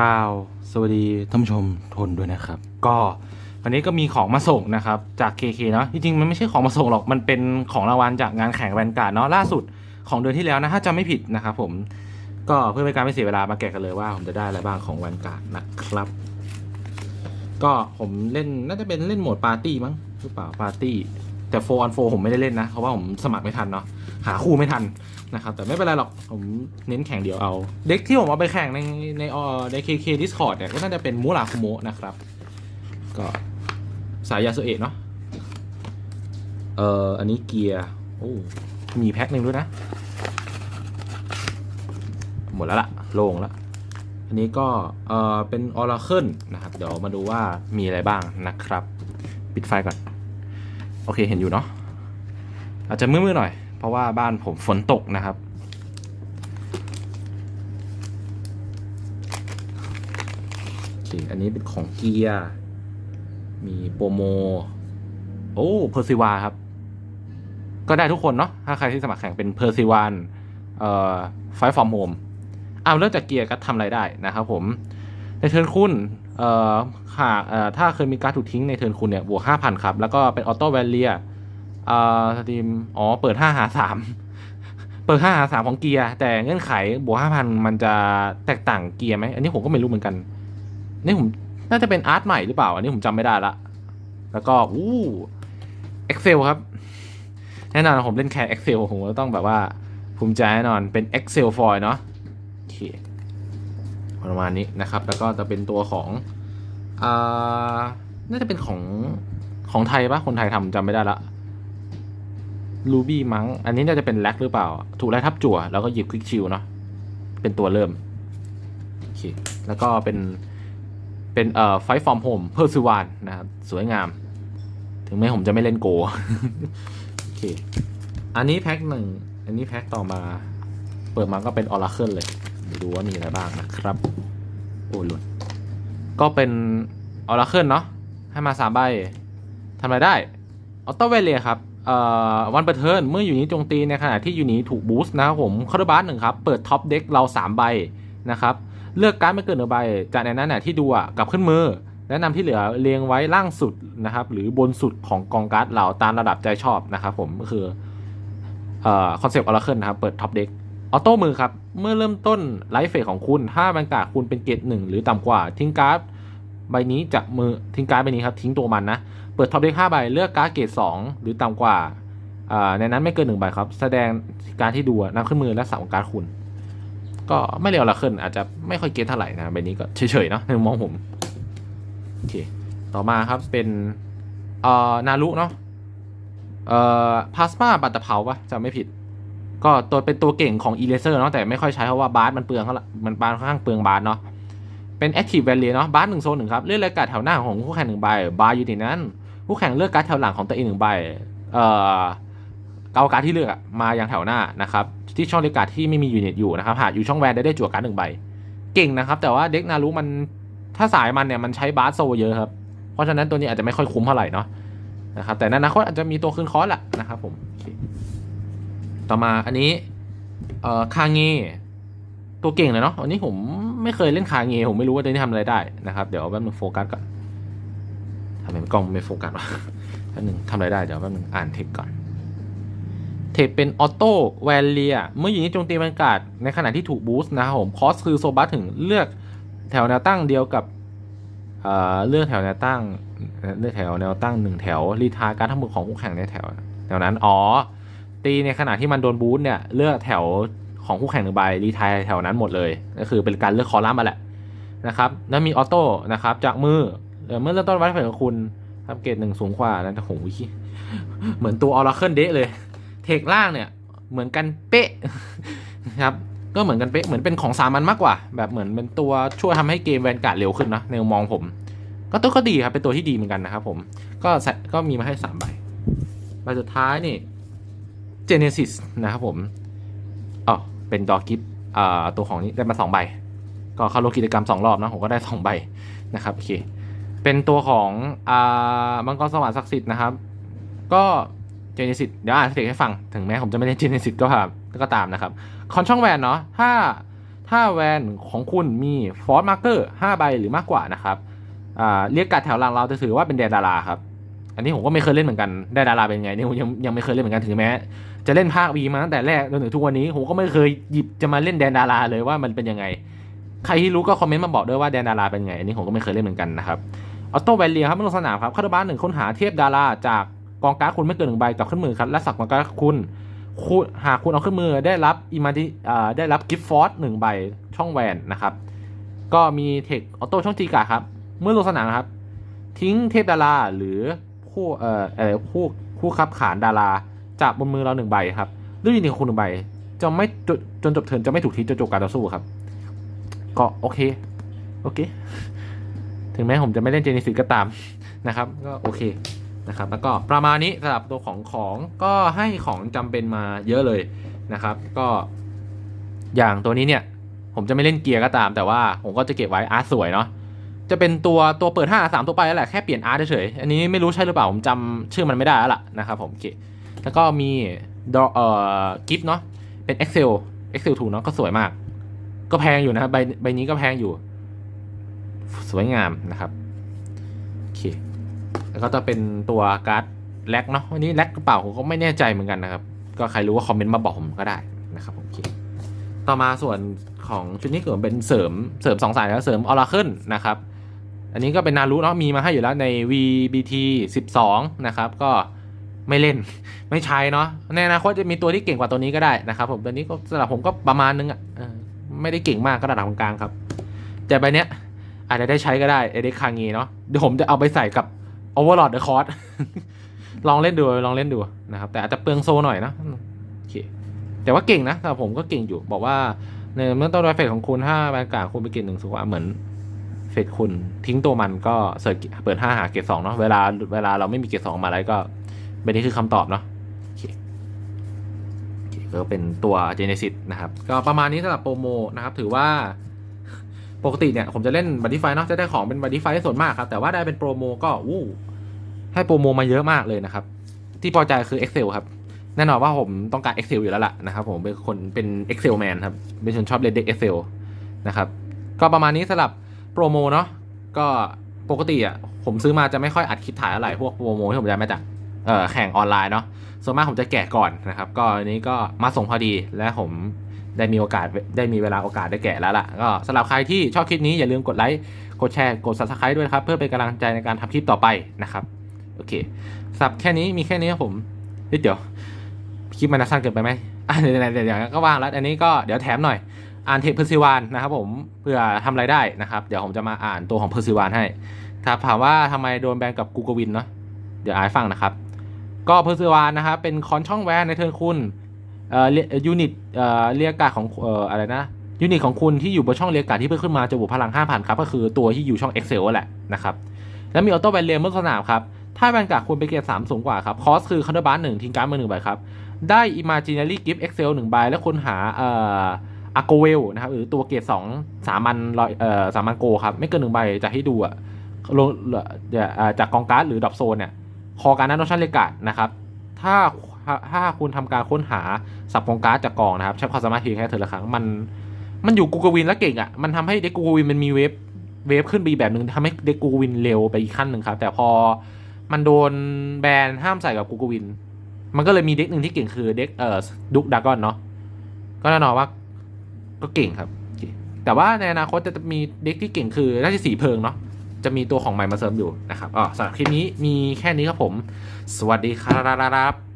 ก้าวสวัสดีท่านผู้ชมทนด้วยนะครับ ก็วันนี้ก็มีของมาส่งนะครับจาก KK เนาะจริงๆ มันไม่ใช่ของมาส่งหรอกมันเป็นของรางวัลจากงานแข่งแวนการ์ดเนาะล่าสุดของเดือนที่แล้วนะถ้าจำไม่ผิดนะครับผมก็เพื่อเป็นการไม่เสียเวลามาแกะกันเลยว่าผมจะได้อะไรบ้างของแวนการ์ดนะครับ ก็ผมเล่นน่าจะเป็นเล่นโหมดปาร์ตี้มั้งหรือเปล่าปาร์ตี้แต่โฟอนโฟผมไม่ได้เล่นนะเพราะว่าผมสมัครไม่ทันเนาะหาคู่ไม่ทัน นะครับแต่ไม่เป็นไรหรอกผมเน้นแข่งเดียวเอา เด็กที่ผมเอาไปแข่งในในอ่อใน KK Discord เนี่ยก็น่าจะเป็นมูราคุโมะนะครับ ก็สายยาสุเอะเนาะเอ่ออันนี้เกียร์โอ้มีแพ็คหนึ่งด้วยนะ หมดแล้วล่ะโล่งแล้วอันนี้ก็เอ่อเป็นออร์เคิลนะครับ เดี๋ยวมาดูว่ามีอะไรบ้างนะครับ ปิดไฟก่อน โอเคเห็นอยู่เนาะอาจจะมืดๆหน่อย เพราะว่าบ้านผมฝนตกนะครับโอเคอันนี้เป็นของเกียร์ มีโปรโม โอ้เพอร์ซิวาครับ ก็ได้ทุกคนเนาะ ถ้าใครที่สมัครแข่งเป็นเพอร์ซิวานเอ่อไฟฟอร์มโฮมเอาเริ่มจากเกียร์ก็ทำอะไรได้นะครับผม ในเทิร์นคุณเอ่อหากเอ่อถ้าเคยมีการถูกทิ้งในเทิร์นคุณเนี่ยบวกห้าพันครับ แล้วก็เป็นออโต้แวลเลียเอ่อสตรีมอ๋อเปิดห้าหาสามเปิดห้าหาสามของเกียร์แต่เงื่อนไขบวกห้าพันมันจะแตกต่างเกียร์ไหมอันนี้ผมก็ไม่รู้เหมือนกันนี่ผมน่าจะเป็นอาร์ตใหม่หรือเปล่า อันนี้ผมจำไม่ได้ละ แล้วก็อู้ Excel ครับแน่นอนผมเล่นแค่ Excel ผมก็ต้องแบบว่า ภูมิใจแน่นอนเป็น Excel f o i l เนาะโอเคประมาณนี้นะครับ แล้วก็จะเป็นตัวของอ่าน่าจะเป็นของของไทยปะคนไทยทำจำไม่ได้ละ รูบี้มั้งอันนี้น่าจะเป็นแล็กหรือเปล่า ถูกไล่ทับจั่ว แล้วก็หยิบควิกชิลเนาะเป็นตัวเริ่มโอเคแล้วก็เป็นเป็นเอ่อไฟฟอร์มโฮมเพอร์ซิวานนะครับสวยงาม ถึงแม้ผมจะไม่เล่นโกโอเคอันนี้แพ็คหนึ่งอันนี้แพ็คต่อมา เปิดมาก็เป็นออร์เคิลเลยดูว่ามีอะไรบ้างนะครับ โอ้หลุดก็เป็นออร์เคิลเนาะให้มาสามใบทำอะไรได้ ออโต้เวเลียครับวันเปิดเทิร์นเมื่ออยู่นี้โจมตีในขณะที่อยู่นี้ถูกบูสต์นะครับผมคาร์บาสหนึ่งครับ เปิดท็อปเด็กเรา 3 ใบนะครับ เลือกการ์ดไม่เกินหนึ่งใบ จากในนั้นน่ะที่ดูอะกลับขึ้นมือ แนะนำที่เหลือเรียงไว้ล่างสุดนะครับ หรือบนสุดของกองการ์ดเราตามระดับใจชอบนะครับผมก็คือเอ่อคอนเซปต์ออร์เคิลนะครับ เปิดท็อปเด็กออโต้มือครับ เมื่อเริ่มต้นไลฟ์เฟสของคุณ ถ้าบรรยากาศคุณเป็นเกรดหนึ่งหรือต่ำกว่าทิ้งการ์ด ใบนี้จากมือทิ้งการ์ดใบนี้ครับทิ้งตัวมันนะ เปิดท็อปเด็กห้าใบเลือกการ์ดเกรดสองหรือต่ำกว่าในนั้นไม่เกินหนึ่งใบครับ แสดงการที่ดูนำขึ้นมือและสาวการ์ดคุณ ก็ไม่เร็วละขึ้น อาจจะไม่ค่อยเก็ตเท่าไหร่นะใบนี้ก็เฉยๆเนาะในมองผมโอเคต่อมาครับเป็นเอ่อนารุเนาะเอ่อพลาสมาบัตตะเผาปะจำไม่ผิด ก็ตัวเป็นตัวเก่งของ e r a s e r เนาะแต่ไม่ค่อยใช้เพราะว่าบาร์สมันเปลืองเขาละมันบาสค่อนข้างเปลืองบาร์สเนาะ เป็น Active Value เนาะบาสหนึ่งโซนหนึ่งครับ เลือกรายการแถวหน้าของคู่แข่งหนึ่งใบ บาร์อยู่ในนั้น คู่แข่งเลือกการ์ดแถวหลังของตัวเองหนึ่งใบ เอ่อเอาการ์ดที่เลือกมายังแถวหน้านะครับ ที่ช่องเลือกการ์ดที่ไม่มียูนิตอยู่นะครับ หากอยู่ช่องแวนได้ได้จั่วการ์ดหนึ่งใบ เก่งนะครับ แต่ว่าเด็กนารุมัน ถ้าสายมันเนี่ยมันใช้บาสโซเยอะครับ เพราะฉะนั้นตัวนี้อาจจะไม่ค่อยคุ้มเท่าไหร่เนาะ นะครับ แต่ในอนาคตอาจจะมีตัวคืนคอร์สแหละนะครับผม ต่อมาอันนี้ เอ่อ คาเงตัวเก่งเลยเนาะ อันนี้ผม ไม่เคยเล่นคาเงผมไม่รู้ว่าตัวนี้ทำอะไรได้นะครับ เดี๋ยวแป๊บนึงโฟกัสก่อนทำไมกล้องไม่โฟกัสวะแป๊บนึงทำอะไรได้เดี๋ยวแป๊บนึงอ่านเทคก่อน เทคเป็นออโต้แวลเลียเมื่ออยู่ในโจมตีบรรยากาศในขณะที่ถูกบูสต์นะครับผมคอสคือโซบัสถึงเลือกแถวแนวตั้งเดียวกับเอ่อเลือกแถวแนวตั้งเลือกแถวแนวตั้งหนึ่งแถวรีทาการทั้งหมดของคู่แข่งในแถวแถวนั้นอ๋อตีในขณะที่มันโดนบูสต์เนี่ยเลือกแถว ของคู่แข่งหนึ่งใบรีทายแถวนั้นหมดเลย ก็คือเป็นการเลือกคอลัมน์มาแหละนะครับแล้วมีออโต้นะครับจากมือเมื่อเริ่มต้นวัดผนของคุณทำเกรดหนึ่งสูงกว่านั้นโอ้โหเหมือนตัวออร์เคิลเดะเลย เทคล่างเนี่ยเหมือนกันเป๊ะนะครับก็เหมือนกันเป๊ะเหมือนเป็นของสามัญมากกว่า แบบเหมือนเป็นตัวช่วยทำให้เกมแวนการ์ดเร็วขึ้นนะในมุมมองผม ก็ตัวก็ดีครับเป็นตัวที่ดีเหมือนกันนะครับผมก็ก็มีมาให้สามใบใบสุดท้ายนี่ Genesis นะครับผม เป็นดอกิฟอ่าตัวของนี้ได้มาสองใบ ก็เข้าร่วมกิจกรรมสองรอบนะผมก็ได้สองใบนะครับโอเคเป็นตัวของอ่ามังกรสวรรค์ศักดิ์สิทธิ์นะครับ ก็เจเนซิสเดี๋ยวอ่านสเต็กให้ฟัง ถึงแม้ผมจะไม่ได้เจเนซิสก็ตามก็ตามนะครับ คอนช่องแวนเนาะถ้าถ้าแวนของคุณมีฟอร์สมาร์เกอร์5ใบหรือมากกว่านะครับเรียกการดแถวหลังเราจะถือว่าเป็นแดนดาราครับ อันนี้ผมก็ไม่เคยเล่นเหมือนกันแดนดาราเป็นไงนี่ผมยังยังไม่เคยเล่นเหมือนกันถึงแม้ จะเล่นภาควีมาตั้งแต่แรกจนถึงทุกวันนี้ผมก็ไม่เคยหยิบจะมาเล่นแดนดาราเลยว่ามันเป็นยังไง ใครที่รู้ก็คอมเมนต์มาบอกด้วยว่าแดนดาราเป็นไงอันนี้ผมก็ไม่เคยเล่นเหมือนกันนะครับออโต้แวนเลียครับไม่ลงสนามครับคาร์บ้านหนึ่งค้นหาเทพดาราจากกองการ์ดคุณไม่เกินหนึ่งใบกับขึ้นมือครับและสักกองการ์ดคุณคุณหากคุณเอาขึ้นมือได้รับอิมาดิได้รับกิฟต์ฟอร์สหนึ่งใบช่องแวนนะครับ ก็มีเทคออโต้ช่องจีกาครับ เมื่อลงสนามครับ ทิ้งเทพดาราหรือ ผู้เอ่อเอ่อผู้ผู้ขับขานดาราจากบนมือเราหนึ่งใบครับด้วยยินดีของคุณหนึ่งใบจะไม่จนจนจบเทินจะไม่ถูกทิ้งจนจบการต่อสู้ครับ ก็โอเค โอเค ถึงแม้ผมจะไม่เล่นเจนิสิก็ตามนะครับ ก็โอเคนะครับ แล้วก็ประมาณนี้สำหรับตัวของของก็ให้ของจำเป็นมาเยอะเลยนะครับ ก็อย่างตัวนี้เนี่ย ผมจะไม่เล่นเกียร์ก็ตาม แต่ว่าผมก็จะเก็บไว้อาร์ตสวยเนาะ จะเป็นตัวตัวเปิด 5 3 ตัวไปแล้วแหละแค่เปลี่ยนอาร์ตเฉยอันนี้ไม่รู้ใช่หรือเปล่า ผมจำชื่อมันไม่ได้แล้วล่ะนะครับผมโอเคแล้วก็มีดอเอ่อกิฟเนาะเป็น Excel Excel 2เนาะก็สวยมาก ก็แพงอยู่นะครับใบใบนี้ก็แพงอยู่ สวยงามนะครับโอเคแล้วก็จะเป็นตัวการ์ดแล็กเนาะวันนี้แล็กกระเป๋าผมก็ไม่แน่ใจเหมือนกันนะครับ ก็ใครรู้ว่าคอมเมนต์มาบอกผมก็ได้นะครับผมโอเคต่อมาส่วนของชุดนี้ก็เป็นเสริมเสริมสองสายแล้วเสริมออร่าเคิลนะครับ อันนี้ก็เป็นนารุเนาะมีมาให้อยู่แล้วใน VBT 12 นะครับก็ไม่เล่นไม่ใช้เนาะในอนาคตจะมีตัวที่เก่งกว่าตัวนี้ก็ได้นะครับผมตัวนี้ก็สำหรับผมก็ประมาณนึงอะไม่ได้เก่งมากก็ระดับกลางๆครับ แต่ใบเนี้ยอาจจะได้ใช้ก็ได้เอเด็กคางีเนาะเดี๋ยวผมจะเอาไปใส่กับ Overlord The Cost ลองเล่นดูลองเล่นดูนะครับ แต่อาจจะเปลืองโซหน่อยนะโอเคแต่ว่าเก่งนะสำหรับผมก็เก่งอยู่บอกว่าในเมื่อต้นรอยเฟสของคุณถ้าแบรนด์กางคุณไปเกณฑ์หนึ่งสุว่าเหมือน เฟสคุณทิ้งตัวมันก็เสิร์ชเปิดห้าหาเกรดสองเนาะเวลาเวลาเราไม่มีเกรดสองมาอะไรก็เป็นนี่คือคำตอบเนาะโอเคโอเคก็เป็นตัว Genesis นะครับ ก็ประมาณนี้สำหรับโปรโมนะครับ ถือว่าปกติเนี่ย ผมจะเล่นบัตตี้ไฟเนาะจะได้ของเป็นบัตตี้ไฟส่วนมากครับ แต่ว่าได้เป็นโปรโมก็วู้ให้โปรโมมาเยอะมากเลยนะครับ ที่พอใจคือ Excel ครับ แน่นอนว่าผมต้องการ Excel อยู่แล้วล่ะนะครับ ผมเป็นคนเป็น Excel man ครับ เป็นคนชอบเล่นเด็ก Excel นะครับ ก็ประมาณนี้สำหรับ โปรโมเนาะก็ปกติอะผมซื้อมาจะไม่ค่อยอัดคลิปถ่ายอะไรพวกโปรโมที่ผมได้มาจากเอ่อแข่งออนไลน์เนาะส่วนมากผมจะแกะก่อนนะครับ ก็อันนี้ก็มาส่งพอดีและผมได้มีโอกาสได้มีเวลาโอกาสได้แกะแล้วล่ะก็สำหรับใครที่ชอบคลิปนี้อย่าลืมกดไลค์กดแชร์กด subscribe ด้วยครับ เพื่อเป็นกำลังใจในการทำคลิปต่อไปนะครับ โอเคสับแค่นี้มีแค่นี้ผมเดี๋ยวคลิปมันสั้นเกินไปไหมอะเดี๋ยวเดี๋ยวก็ว่างแล้ว อันนี้ก็เดี๋ยวแถมหน่อย อ่านเทปเพอร์ซิวานนะครับผมเพื่อทำรายได้นะครับ เดี๋ยวผมจะมาอ่านตัวของเพอร์ซิวานให้ถ้าถามว่าทำไมโดนแบนกับกูกวินเนาะเดี๋ยวอ่านฟังนะครับ ก็เพอร์ซิวานนะครับเป็นคอนช่องแวนในเทิร์นคุณเอ่อยูนิตเอ่อเรียกกาของเอ่ออะไรนะยูนิตของคุณที่อยู่บนช่องเรียกกาที่เพิ่มขึ้นมาจะบวกพลัง5,000ครับก็คือตัวที่อยู่ช่อง Excel แหละนะครับแล้วมีออโต้แวนเลียเมื่อสนามครับถ้าแวนการ์ดคุณไปเกียร์สามสูงกว่าครับคอสคือคันเดอร์บาร์หนึ่งทิ้งการ์ดมือหนึ่งใบครับได้ Imaginary Gift Excel หนึ่งใบแล้วคุณหาเอ่อ อาโกเวลนะครับหรือตัวเกรดสองสามัญร้อยเอ่อสามัญโกครับ ไม่เกินหนึ่งใบจะให้ดูอะลงเดี๋ยวจากกองการ์ดหรือดรอปโซนเนี่ยคอการนั้นโนชั่นเลกาดนะครับถ้าถ้าคุณทำการค้นหาสับกองการ์ดจากกองนะครับ ใช้ความสามารถเพียงแค่เธอละครั้งมันมันอยู่กูกวินแล้วเก่งอะมันทำให้เด็กกูกวินมันมีเวฟเวฟขึ้นไปอีแบบหนึ่งทำให้เด็กกูกวินเร็วไปอีกขั้นหนึ่งครับ แต่พอมันโดนแบนห้ามใส่กับกูกวิน มันก็เลยมีเด็กหนึ่งที่เก่งคือเด็กเอ่อดุกดากอนเนาะก็แน่นอนว่า ก็เก่งครับ แต่ว่าในอนาคตจะมีเด็กที่เก่งคือราชสีเพิงเนาะจะมีตัวของใหม่มาเสริมอยู่นะครับอ๋อสำหรับคลิปนี้มีแค่นี้ครับผม สวัสดีครับ